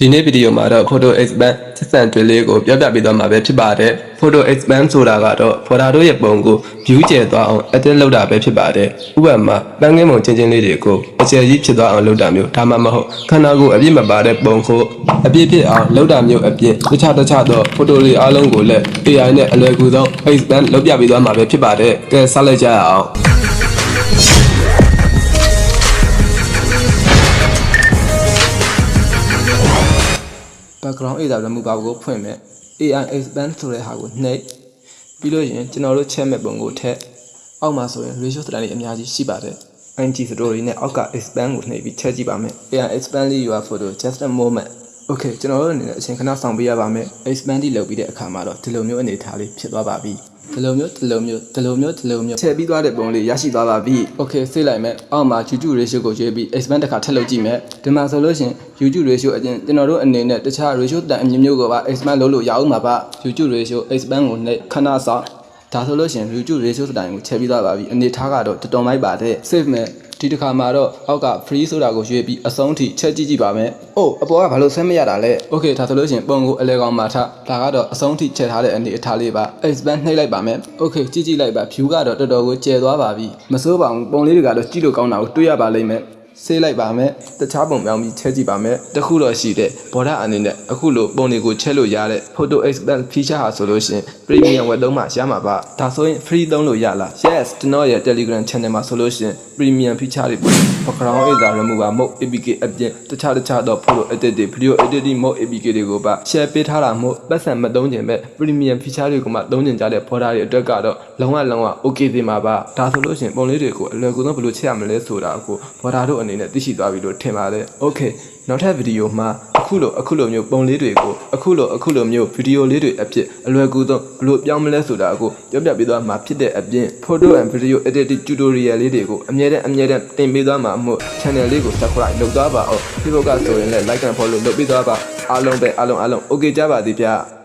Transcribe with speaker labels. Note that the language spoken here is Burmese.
Speaker 1: ဒီနေ့ဗီဒီယိုမှာတော့ photo expand ဆက်ဆံတွဲလေးကိုပြောပြပေးသွားမှာပဲဖြစ်ပါတယ် photo expand ဆိုတာကတော့ photo တို့ရဲ့ပုံကို view ကျယ်သွားအောင် edit လုပ်တာပဲဖြစ်ပါတယ်ဥပမာပန်းငင်းပုံချင်းချင်းလေးတွေကိုအကျယ်ကြီးဖြစ်သွားအောင်လုပ်တာမျိုးဒါမှမဟုတ်ခန္ဓာကိုယ်အပြည့်မပါတဲ့ပုံကိုအပြည့်ဖြစ်အောင်လုပ်တာမျိုးအပြင်တခြားတခြားသော photo တွေအားလုံးကိုလည်း AI နဲ့အလွယ်ကူဆုံး expand လုပ်ပြပေးသွားမှာပဲဖြစ်ပါတယ်ကဲဆက်လိုက်ကြရအောင် background area လည်းမူပါဘူးကိုဖွင့်မယ် AI expand ဆိုတဲ့ဟာကိုနှိပ်ပြီးလို့ရင်ကျွန်တော်တို့ချက်မဲ့ပုံကိုထည့်အောက်မှာဆိုရင် ratio စတန်လေးအများကြီးရှိပါတယ် NG story နဲ့အောက်က expand ကိုနှိပ်ပြီးချက်ကြည့်ပါမယ် AI expand လေး your photo just a moment okay ကျွန်တော်တို့အနေနဲ့အချိန်ခဏဆောင်ပေးရပါမယ် expand ဒီလုပ်ပြီးတဲ့အခါမှာတော့ဒီလိုမျိုးအနေထားလေးဖြစ်သွားပါပြီ ဒီလိုမျိုးဒီလိုမျိုးဒီလိုမျိုးဒီလိုမျိုးချက်ပြီးသွားတဲ့ပုံလေးရရှိသွားပါပြီ okay စိတ်လိုက်မယ်အောက်မှာ YouTube ratio ကိုရွေးပြီး expand တစ်ခါထပ်လုပ်ကြည့်မယ်ဒီမှာဆိုလို့ရှိရင် YouTube ratio အရင်ကျွန်တော်တို့အနေနဲ့တခြား ratio တန်အမျိုးမျိုးကိုပါ expand လုပ်လို့ရအောင်ပါပါ YouTube ratio expand ကိုနှိပ်ခဏဆောင်ဒါဆိုလို့ရှိရင် YouTube ratio စတိုင်ကိုချက်ပြီးသွားပါပြီအနေထားကတော့တော်တော်မိုက်ပါတယ် save မယ် ဒီတစ်ခါမှာတော့အောက်က free ဆိုတာကိုရွေးပြီးအဆုံးထိချက်ကြည့်ကြည့်ပါမယ်။အိုးအပေါ်ကဘာလို့ဆွဲမရတာလဲ။ Okay ဒါဆိုလို့ရှိရင်ပုံကိုအလဲကောင်မှာထားဒါကတော့အဆုံးထိချက်ထားတဲ့အနေအထားလေးပါ။ expand နှိပ်လိုက်ပါမယ်။ Okay ကြည့်ကြည့်လိုက်ပါ view ကတော့တော်တော်ကိုကျယ်သွားပါပြီ။မစိုးပါဘူးပုံလေးတွေကတော့ကြည့်လို့ကောင်းတာကိုတွေ့ရပါလိမ့်မယ်။ ဆေးလိုက်ပါမယ်တခြားပုံပြောင်းပြီးချက်ကြည့်ပါမယ်တခုတော့ရှိတဲ့ဘော်ဒါအနေနဲ့အခုလိုပုံတွေကိုချက်လို့ရတဲ့ photo expand feature ဟာဆိုလို့ရှိရင် premium web သုံးမှရမှာပါဒါဆိုရင် free သုံးလို့ရလား yes ကျွန်တော်ရဲ့ telegram channel မှာဆိုလို့ရှိရင် premium feature တွေပေါ့ background eraser remover mode apk အပြင်တခြားတခြားသော photo edit တွေ video editing mode apk တွေကိုပါ share ပေးထားတာမို့ပတ်စံမသုံးခြင်းပဲ premium feature တွေကိုမှသုံးခြင်းကြတဲ့ border တွေအတွက်ကတော့လုံးဝလုံးဝ okay သေးမှာပါဒါဆိုလို့ရှိရင်ပုံလေးတွေကိုအလွယ်ကူဆုံးဘယ်လိုချက်ရမလဲဆိုတာကို border တို့အနေနဲ့သိရှိသွားပြီလို့ထင်ပါတယ် okay နောက်ထပ်ဗီဒီယိုမှာအခုလိုအခုလိုမျိုးပုံလေးတွေကိုအခုလိုအခုလိုမျိုးဗီဒီယိုလေးတွေအဖြစ်အလွယ်ကူဆုံးဘယ်လိုပြောင်းမလဲဆိုတာကိုပြောပြပေးသွားမှာဖြစ်တဲ့အပြင် photo and video editing tutorial လေးတွေကိုအမြဲတမ်းအမြဲတမ်းတင်ပေးသွားမှာမို့ channel လေးကို subscribe လုပ်သွားပါအောင် Facebook ကဆိုရင်လည်း like and follow လုပ်ပေးသွားပါအားလုံးပဲအားလုံးအားလုံး okay ကြပါသည်ဗျာ